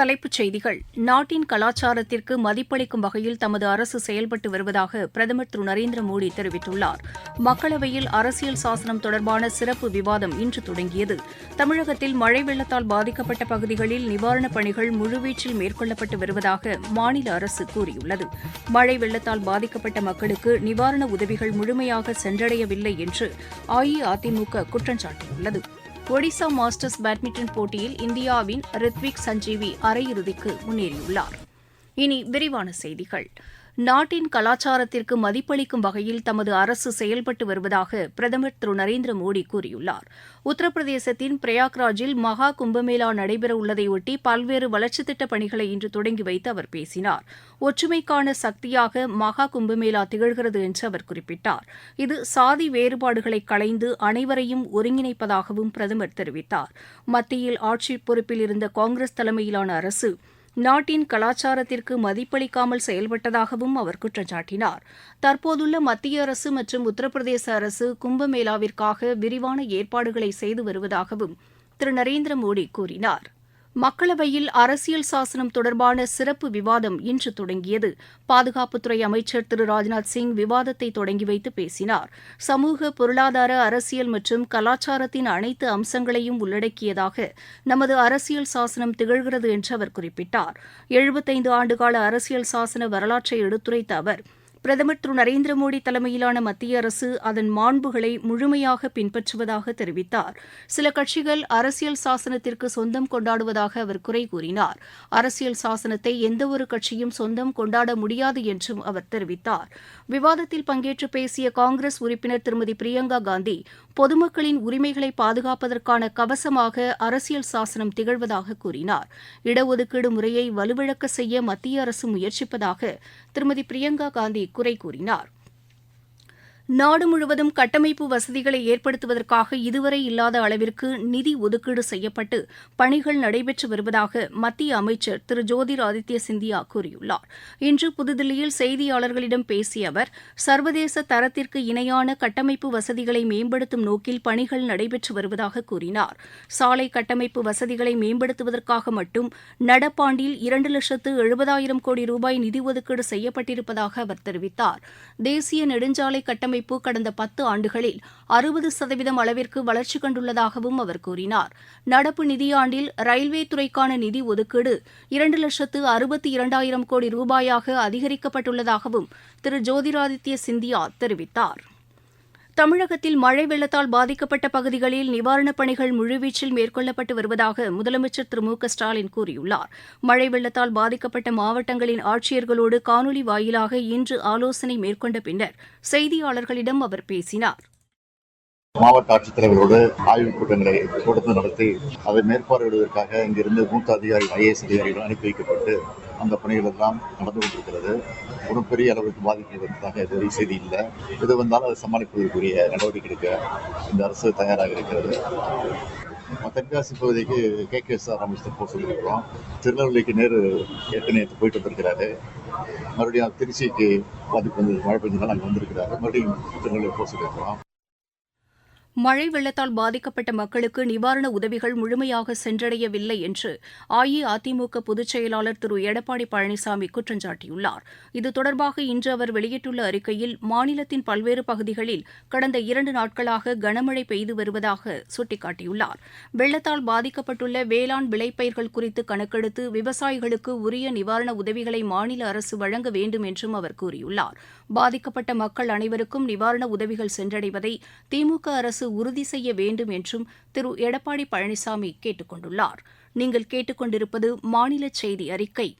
தலைப்புச் செய்திகள். நாட்டின் கலாச்சாரத்திற்கு மதிப்பளிக்கும் வகையில் தமது அரசு செயல்பட்டு வருவதாக பிரதமர் திரு நரேந்திர மோடி தெரிவித்துள்ளார். மக்களவையில் அரசியல் சாசனம் தொடர்பான சிறப்பு விவாதம் இன்று தொடங்கியது. தமிழகத்தில் மழை வெள்ளத்தால் பாதிக்கப்பட்ட பகுதிகளில் நிவாரணப் பணிகள் முழுவீச்சில் மேற்கொள்ளப்பட்டு வருவதாக மாநில அரசு கூறியுள்ளது. மழை வெள்ளத்தால் பாதிக்கப்பட்ட மக்களுக்கு நிவாரண உதவிகள் முழுமையாக சென்றடையவில்லை என்று அஇஅதிமுக குற்றம் சாட்டியுள்ளது ஒடிசா மாஸ்டர்ஸ் பேட்மிண்டன் போட்டியில் இந்தியாவின் ரித்விக் சஞ்சீவி அரையிறுதிக்கு முன்னேறியுள்ளார். இனி விரிவான செய்திகள். நாட்டின் கலாச்சாரத்திற்கு மதிப்பளிக்கும் வகையில் தமது அரசு செயல்பட்டு வருவதாக பிரதமர் திரு நரேந்திர மோடி கூறியுள்ளார். உத்தரப்பிரதேசத்தின் பிரயாக்ராஜில் மகா கும்பமேளா நடைபெறவுள்ளதையொட்டி பல்வேறு வளர்ச்சித் திட்டப் பணிகளை இன்று தொடங்கி வைத்து அவர் பேசினார். ஒற்றுமைக்கான சக்தியாக மகா கும்பமேளா திகழ்கிறது என்று அவர் குறிப்பிட்டார். இது சாதி வேறுபாடுகளை களைந்து அனைவரையும் ஒருங்கிணைப்பதாகவும் பிரதமர் தெரிவித்தார். மத்தியில் ஆட்சி பொறுப்பில் இருந்த காங்கிரஸ் தலைமையிலான அரசு நாட்டின் கலாச்சாரத்திற்கு மதிப்பளிக்காமல் செயல்பட்டதாகவும் அவர் குற்றம் சாட்டினார் தற்போதுள்ள மத்திய அரசு மற்றும் உத்தரப்பிரதேச அரசு கும்பமேளாவிற்காக விரிவான ஏற்பாடுகளை செய்து வருவதாகவும் திரு. நரேந்திர மோடி கூறினார். மக்களவையில் அரசியல் சாசனம் தொடர்பான சிறப்பு விவாதம் இன்று தொடங்கியது. பாதுகாப்புத்துறை அமைச்சர் திரு. ராஜ்நாத் சிங் விவாதத்தை தொடங்கி வைத்து பேசினார். சமூக பொருளாதார அரசியல் மற்றும் கலாச்சாரத்தின் அனைத்து அம்சங்களையும் உள்ளடக்கியதாக நமது அரசியல் சாசனம் திகழ்கிறது என்று அவர் குறிப்பிட்டார். எழுபத்தைந்து ஆண்டுகால அரசியல் சாசன வரலாற்றை எடுத்துரைத்த அவர் பிரதமர் திரு நரேந்திர மோடி தலைமையிலான மத்திய அரசு அதன் மாண்புகளை முழுமையாக பின்பற்றுவதாக தெரிவித்தார். சில கட்சிகள் அரசியல் சாசனத்திற்கு சொந்தம் கொண்டாடுவதாக அவர் குறை கூறினார். அரசியல் சாசனத்தை எந்தவொரு கட்சியும் சொந்தம் கொண்டாட முடியாது என்றும் அவர் தெரிவித்தார். விவாதத்தில் பங்கேற்று பேசிய காங்கிரஸ் உறுப்பினர் திருமதி பிரியங்கா காந்தி பொதுமக்களின் உரிமைகளை பாதுகாப்பதற்கான கவசமாக அரசியல் சாசனம் திகழ்வதாக கூறினார். இடஒதுக்கீடு முறையை வலுவிழக்க செய்ய மத்திய அரசு முயற்சிப்பதாக திருமதி பிரியங்கா காந்தி குறை கூறினார். நாடு முழுவதும் கட்டமைப்பு வசதிகளை ஏற்படுத்துவதற்காக இதுவரை இல்லாத அளவிற்கு நிதி ஒதுக்கீடு செய்யப்பட்டு பணிகள் நடைபெற்று வருவதாக மத்திய அமைச்சர் திரு ஜோதிர் ஆதித்ய சிந்தியா கூறியுள்ளார். இன்று புதுதில்லியில் செய்தியாளர்களிடம் பேசிய அவர் சர்வதேச தரத்திற்கு இணையான கட்டமைப்பு வசதிகளை மேம்படுத்தும் நோக்கில் பணிகள் நடைபெற்று வருவதாக கூறினார். சாலை கட்டமைப்பு வசதிகளை மேம்படுத்துவதற்காக மட்டும் நடப்பாண்டில் இரண்டு லட்சத்து எழுபதாயிரம் கோடி ரூபாய் நிதி ஒதுக்கீடு செய்யப்பட்டிருப்பதாக அவர் தெரிவித்தார். தேசிய நெடுஞ்சாலை கட்டமைப்பு அமைப்பு கடந்த பத்து ஆண்டுகளில் அறுபது சதவீதம் அளவிற்கு வளர்ச்சி கண்டுள்ளதாகவும் அவர் கூறினார். நடப்பு நிதியாண்டில் ரயில்வே துறைக்கான நிதி ஒதுக்கீடு இரண்டு லட்சத்து அறுபத்தி இரண்டாயிரம் கோடி ரூபாயாக அதிகரிக்கப்பட்டுள்ளதாகவும் திரு ஜோதிராதித்ய சிந்தியா தெரிவித்தார். தமிழகத்தில் மழை வெள்ளத்தால் பாதிக்கப்பட்ட பகுதிகளில் நிவாரணப் பணிகள் முழுவீச்சில் மேற்கொள்ளப்பட்டு வருவதாக முதலமைச்சர் திரு மு க ஸ்டாலின் கூறியுள்ளார். மழை வெள்ளத்தால் பாதிக்கப்பட்ட மாவட்டங்களின் ஆட்சியர்களோடு காணொலி வாயிலாக இன்று ஆலோசனை மேற்கொண்ட பின்னர் செய்தியாளர்களிடம் அவர் பேசினார். மாவட்ட ஆட்சித்தலைவரோடு ஆய்வுக் கூட்டங்களை தொடர்ந்து நடத்தி அதை மேற்பார்வையிடுவதற்காக இங்கிருந்து மூத்த அதிகாரி ஐஏஎஸ் அதிகாரிகள் அனுப்பி வைக்கப்பட்டு அந்த பணிகள் எல்லாம் நடந்து கொண்டிருக்கிறது. ஒரு பெரிய அளவுக்கு பாதிக்கிறதாக எதுவும் செய்தி இல்லை. இது வந்தாலும் அதை சமாளிப்பதற்குரிய நடவடிக்கை எடுக்க இந்த அரசு தயாராக இருக்கிறது. தென்காசி பகுதிக்கு கே. கே. எஸ். அமைச்சர் போக சொல்லியிருக்கிறோம். திருநெல்வேலிக்கு நேரு ஏற்கனவே போயிட்டு வந்திருக்கிறாரு. மறுபடியும் திருச்சிக்கு பாதிப்பு வந்து மழை பெஞ்சதுனால அங்கே வந்திருக்கிறாரு. மறுபடியும் திருநெல்வேலி போக சொல்லியிருக்கிறோம். மழை வெள்ளத்தால் பாதிக்கப்பட்ட மக்களுக்கு நிவாரண உதவிகள் முழுமையாக சென்றடையவில்லை என்று அஇஅதிமுக பொதுச் செயலாளர் திரு எடப்பாடி பழனிசாமி குற்றம் சாட்டியுள்ளார். இது தொடர்பாக இன்று அவர் வெளியிட்டுள்ள அறிக்கையில் மாநிலத்தின் பல்வேறு பகுதிகளில் கடந்த இரண்டு நாட்களாக கனமழை பெய்து வருவதாக சுட்டிக்காட்டியுள்ளார். வெள்ளத்தால் பாதிக்கப்பட்டுள்ள வேளாண் விளைப்பயிர்கள் குறித்து கணக்கெடுத்து விவசாயிகளுக்கு உரிய நிவாரண உதவிகளை மாநில அரசு வழங்க வேண்டும் என்றும் அவர் கூறியுள்ளார். பாதிக்கப்பட்ட மக்கள் அனைவருக்கும் நிவாரண உதவிகள் சென்றடைவதை திமுக அரசு உறுதி செய்ய வேண்டும் என்றும் திரு. எடப்பாடி பழனிசாமி கேட்டுக் கொண்டுள்ளார். நீங்கள் கேட்டுக்கொண்டிருப்பது மாநில செய்தி அறிக்கை.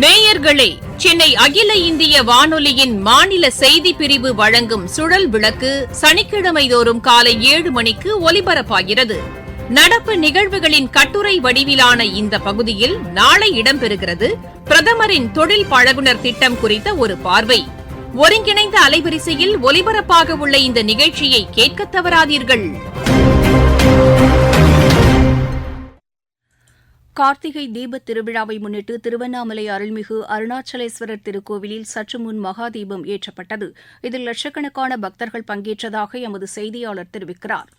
நேயர்களே சென்னை அகில இந்திய வானொலியின் மாநில செய்தி பிரிவு வழங்கும் சுழல் விளக்கு சனிக்கிழமை தோறும் காலை ஏழு மணிக்கு ஒலிபரப்பாகிறது. நடப்பு நிகழ்வுகளின் கட்டுரை வடிவிலான இந்த பகுதியில் நாளை இடம்பெறுகிறது பிரதமரின் தொழில் பழகுனர் திட்டம் குறித்த ஒரு பார்வை. ஒருங்கிணைந்த அலைவரிசையில் ஒலிபரப்பாக உள்ள இந்த நிகழ்ச்சியை கேட்க தவறாதீர்கள். கார்த்திகை தீபத் திருவிழாவை முன்னிட்டு திருவண்ணாமலை அருள்மிகு அருணாச்சலேஸ்வரர் திருக்கோவிலில் சற்று முன் மகாதீபம் ஏற்றப்பட்டது. இதில் லட்சக்கணக்கான பக்தர்கள் பங்கேற்றதாக எமது செய்தியாளர் தெரிவிக்கிறார்.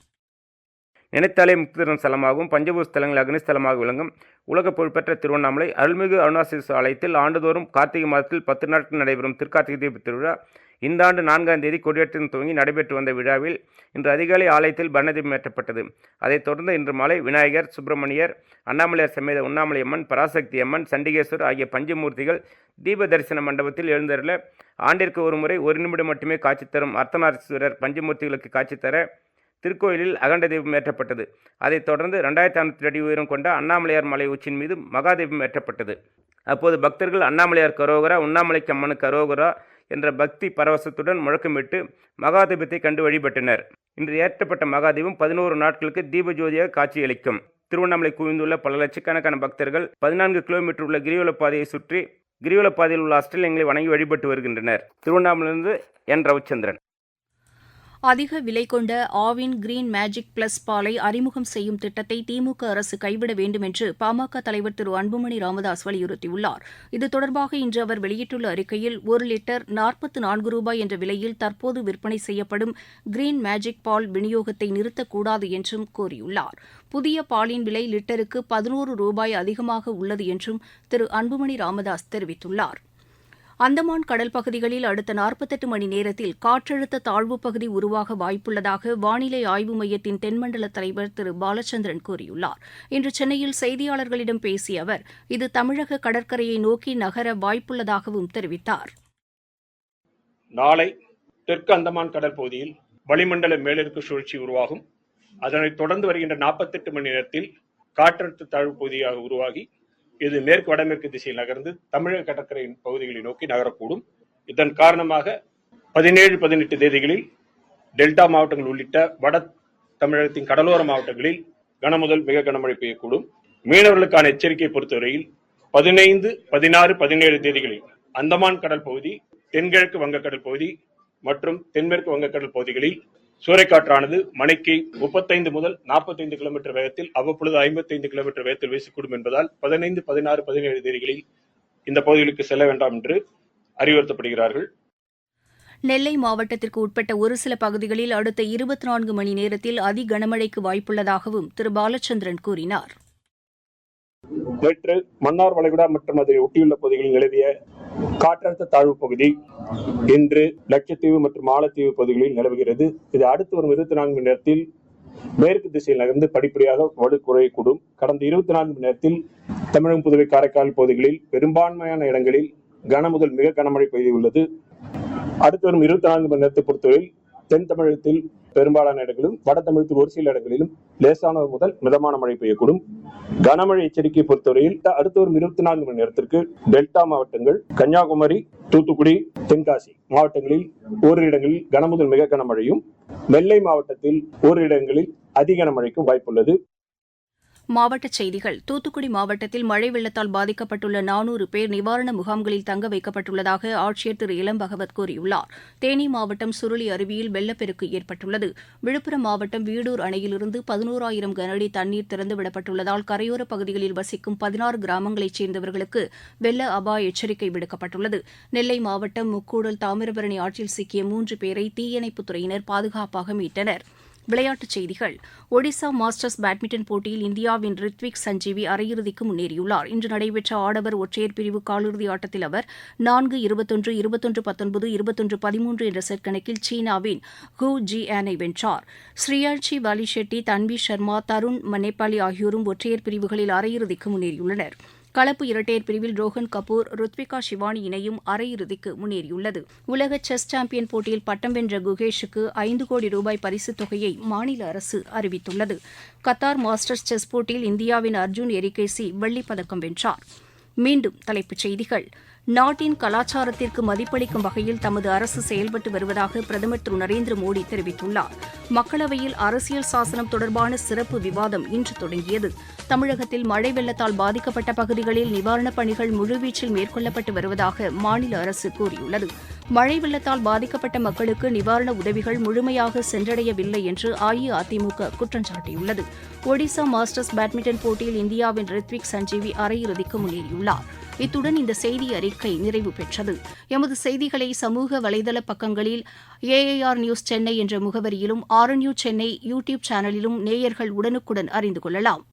நினைத்தாலே முக்திதரன் ஸ்தலமாகவும் பஞ்சபூர் ஸ்தலங்கள் அக்னிஸ்தலமாக விளங்கும் உலக புகழ்பெற்ற திருவண்ணாமலை அருள்மிகு அருணாசலேஸ்வரர் ஆலயத்தில் ஆண்டுதோறும் கார்த்திகை மாதத்தில் பத்து நாட்கள் நடைபெறும் திருக்கார்த்திகை தீப திருவிழா. இந்த ஆண்டு நான்காம் தேதி கொடியேற்றம் துவங்கி நடைபெற்று வந்த விழாவில் இன்று அதிகாலை ஆலயத்தில் பரணதீபம் ஏற்றப்பட்டது. அதைத் தொடர்ந்து இன்று மாலை விநாயகர் சுப்பிரமணியர் அண்ணாமலையார் சமேத உண்ணாமலை அம்மன் பராசக்தி அம்மன் சண்டிகேஸ்வர் ஆகிய பஞ்சமூர்த்திகள் தீப தரிசன மண்டபத்தில் எழுந்தருள ஆண்டிற்கு ஒரு முறை ஒரு நிமிடம் மட்டுமே காட்சி தரும் அர்த்தநாரீஸ்வரர் பஞ்சமூர்த்திகளுக்கு காட்சி தர திருக்கோயிலில் அகண்ட தீபம் ஏற்றப்பட்டது. அதைத் தொடர்ந்து ரெண்டாயிரத்தி ஐநூற்றி அடி உயரம் கொண்ட அண்ணாமலையார் மலை உச்சியின் மீது மகாதீபம் ஏற்றப்பட்டது. அப்போது பக்தர்கள் அண்ணாமலையார் கரோகரா உண்ணாமலைக்கு அம்மனு கரோகரா என்ற பக்தி பரவசத்துடன் முழக்கமிட்டு மகாதீபத்தை கண்டு வழிபட்டனர். இன்று ஏற்றப்பட்ட மகாதீபம் பதினோரு நாட்களுக்கு தீப ஜோதியாக காட்சியளிக்கும். திருவண்ணாமலை குவிந்துள்ள பல லட்சக்கணக்கான பக்தர்கள் பதினான்கு கிலோமீட்டர் உள்ள கிரிவல பாதையை சுற்றி கிரிவல பாதையில் உள்ள அஷ்டலிங்களை வணங்கி வழிபட்டு வருகின்றனர். திருவண்ணாமலையிலிருந்து என். ரவிச்சந்திரன். அதிக விலை கொண்ட ஆவின் கிரீன் மேஜிக் பிளஸ் பாலை அறிமுகம் செய்யும் திட்டத்தை திமுக அரசு கைவிட வேண்டும் என்று பாமக தலைவர் திரு அன்புமணி ராமதாஸ் வலியுறுத்தியுள்ளார். இது தொடர்பாக இன்று அவர் வெளியிட்டுள்ள அறிக்கையில் ஒரு லிட்டர் நாற்பத்து நான்கு ரூபாய் என்ற விலையில் தற்போது விற்பனை செய்யப்படும் கிரீன் மேஜிக் பால் விநியோகத்தை நிறுத்தக்கூடாது என்றும் கூறியுள்ளார். புதிய பாலின் விலை லிட்டருக்கு பதினோரு ரூபாய் அதிகமாக உள்ளது என்றும் திரு அன்புமணி ராமதாஸ் தெரிவித்துள்ளார். அந்தமான் கடல் பகுதிகளில் அடுத்த நாற்பத்தெட்டு மணி நேரத்தில் காற்றழுத்த தாழ்வுப் பகுதி உருவாக வாய்ப்புள்ளதாக வானிலை ஆய்வு மையத்தின் தென்மண்டல தலைவர் திரு பாலச்சந்திரன் கூறியுள்ளார். இன்று சென்னையில் செய்தியாளர்களிடம் பேசிய அவர் இது தமிழக கடற்கரையை நோக்கி நகர வாய்ப்புள்ளதாகவும் தெரிவித்தார். நாளை தெற்கு அந்தமான் கடற்பகுதியில் வளிமண்டல மேலடுக்கு சுழற்சி உருவாகும். அதனைத் தொடர்ந்து வருகின்ற நாற்பத்தெட்டு மணி நேரத்தில் காற்றழுத்த தாழ்வு பகுதியாக உருவாகி இது மேற்கு வடமேற்கு திசையில் நகர்ந்து தமிழக கடற்கரை பகுதிகளை நோக்கி நகரக்கூடும். இதன் காரணமாக பதினேழு பதினெட்டு தேதிகளில் டெல்டா மாவட்டங்கள் உள்ளிட்ட வட தமிழகத்தின் கடலோர மாவட்டங்களில் கனமுதல் மிக கனமழை பெய்யக்கூடும். மீனவர்களுக்கான எச்சரிக்கையை பொறுத்தவரையில் பதினைந்து பதினாறு பதினேழு தேதிகளில் அந்தமான் கடல் பகுதி தென்கிழக்கு வங்கக்கடல் பகுதி மற்றும் தென்மேற்கு வங்கக்கடல் பகுதிகளில் சூறைக்காற்றானது மணிக்கு முப்பத்தைந்து முதல் நாற்பத்தைந்து கிலோமீட்டர் வேகத்தில் அவ்வப்பொழுது ஐம்பத்தைந்து கிலோமீட்டர் வேகத்தில் வீசக்கூடும் என்பதால் பதினைந்து பதினாறு பதினேழு தேதிகளில் இந்த பகுதிகளுக்கு செல்ல வேண்டாம் என்று அறிவுறுத்தப்படுகிறார்கள். நெல்லை மாவட்டத்திற்கு உட்பட்ட ஒரு சில பகுதிகளில் அடுத்த இருபத்தி நான்கு மணி நேரத்தில் அதி கனமழைக்கு வாய்ப்புள்ளதாகவும் திரு. பாலச்சந்திரன் கூறினார். நேற்று மன்னார் வளைகுடா மற்றும் அதை ஒட்டியுள்ள பகுதிகளில் நிலவிய காற்றழுத்த தாழ்வு பகுதி இன்று லட்சத்தீவு மற்றும் மாலத்தீவு பகுதிகளில் நிலவுகிறது. இது அடுத்து வரும் இருபத்தி நான்கு மணி நேரத்தில் மேற்கு திசையில் நகர்ந்து படிப்படியாக வலு குறையக்கூடும். கடந்த இருபத்தி நான்கு மணி நேரத்தில் தமிழகம் புதுவை காரைக்கால் பகுதிகளில் பெரும்பான்மையான இடங்களில் கன முதல் மிக கனமழை பெய்துள்ளது. அடுத்து வரும் இருபத்தி நான்கு மணி நேரத்தை பொறுத்தவரையில் தென் தமிழகத்தில் பெரும்பாலான இடங்களிலும் வட தமிழகத்தில் ஒரு சில இடங்களிலும் லேசானது முதல் மிதமான மழை பெய்யக்கூடும். கனமழை எச்சரிக்கையை பொறுத்தவரையில் அடுத்த ஒரு இருபத்தி நான்கு மணி நேரத்திற்கு டெல்டா மாவட்டங்கள் கன்னியாகுமரி தூத்துக்குடி தென்காசி மாவட்டங்களில் ஓரிரு இடங்களில் கனமுதல் மிக கனமழையும் நெல்லை மாவட்டத்தில் ஓரிரு இடங்களில் அதிக கனமழைக்கும் வாய்ப்புள்ளது. மாவட்டச் செய்திகள். தூத்துக்குடி மாவட்டத்தில் மழை வெள்ளத்தால் பாதிக்கப்பட்டுள்ள நானூறு பேர் நிவாரண முகாம்களில் தங்க வைக்கப்பட்டுள்ளதாக ஆட்சியர் திரு. இளம் பகவத் கூறியுள்ளார். தேனி மாவட்டம் சுருளி அருவியில் வெள்ளப்பெருக்கு ஏற்பட்டுள்ளது. விழுப்புரம் மாவட்டம் வீடூர் அணையிலிருந்து பதினோராயிரம் கனஅடி தண்ணீர் திறந்துவிடப்பட்டுள்ளதால் கரையோரப் பகுதிகளில் வசிக்கும் பதினாறு கிராமங்களைச் சேர்ந்தவர்களுக்கு வெள்ள அபாய எச்சரிக்கை விடுக்கப்பட்டுள்ளது. நெல்லை மாவட்டம் முக்கூடல் தாமிரபரணி ஆற்றில் சிக்கிய மூன்று பேரை தீயணைப்புத்துறையினர் பாதுகாப்பாக மீட்டனர். விளையாட்டுச் செய்திகள். ஒடிசா மாஸ்டர்ஸ் பேட்மிண்டன் போட்டியில் இந்தியாவின் ரித்விக் சஞ்சீவி அரையிறுதிக்கு முன்னேறியுள்ளார். இன்று நடைபெற்ற ஆடவர் ஒற்றையர் பிரிவு காலிறுதி ஆட்டத்தில் அவர் நான்கு இருபத்தொன்று இருபத்தொன்று பத்தொன்பது இருபத்தொன்று பதிமூன்று என்ற செட் கணக்கில் சீனாவின் ஹூ ஜி ஆனை வென்றார். ஸ்ரீயாட்சி வாலிஷெட்டி தன்வி சர்மா தருண் மனேபாலி ஆகியோரும் ஒற்றையர் பிரிவுகளில் அரையிறுதிக்கு முன்னேறியுள்ளனர். கலப்பு இரட்டையர் பிரிவில் ரோஹன் கபூர் ருத்விகா சிவானி இணையும் அரையிறுதிக்கு முன்னேறியுள்ளது. உலக செஸ் சாம்பியன் போட்டியில் பட்டம் வென்ற குகேஷுக்கு ஐந்து கோடி ரூபாய் பரிசுத் தொகையை மாநில அரசு அறிவித்துள்ளது. கத்தார் மாஸ்டர்ஸ் செஸ் போட்டியில் இந்தியாவின் அர்ஜுன் எரிகேசி வெள்ளிப்பதக்கம் வென்றார். மீண்டும் தலைப்புச் செய்திகள். நாட்டின் கலாச்சாரத்திற்கு மதிப்பளிக்கும் வகையில் தமது அரசு செயல்பட்டு வருவதாக பிரதமர் திரு நரேந்திர மோடி தெரிவித்துள்ளார். மக்களவையில் அரசியல் சாசனம் தொடர்பான சிறப்பு விவாதம் இன்று தொடங்கியது. தமிழகத்தில் மழை வெள்ளத்தால் பாதிக்கப்பட்ட பகுதிகளில் நிவாரணப் பணிகள் முழுவீச்சில் மேற்கொள்ளப்பட்டு வருவதாக மாநில அரசு கூறியுள்ளது. மழை வெள்ளத்தால் பாதிக்கப்பட்ட மக்களுக்கு நிவாரண உதவிகள் முழுமையாக சென்றடையவில்லை என்று அஇஅதிமுக குற்றம் சாட்டியுள்ளது. ஒடிசா மாஸ்டர்ஸ் பேட்மிண்டன் போட்டியில் இந்தியாவின் ரித்விக் சஞ்சீவி அரையிறுதிக்கு முன்னேறியுள்ளார். இத்துடன் இந்த செய்தி அறிக்கை நிறைவு பெற்றது. எமது செய்திகளை சமூக வலைதள பக்கங்களில் ஏஐஆர் நியூஸ் சென்னை என்ற முகவரியிலும் ஆர்என்யூ சென்னை யூ டியூப் சேனலிலும் நேயர்கள் உடனுக்குடன் அறிந்து கொள்ளலாம்.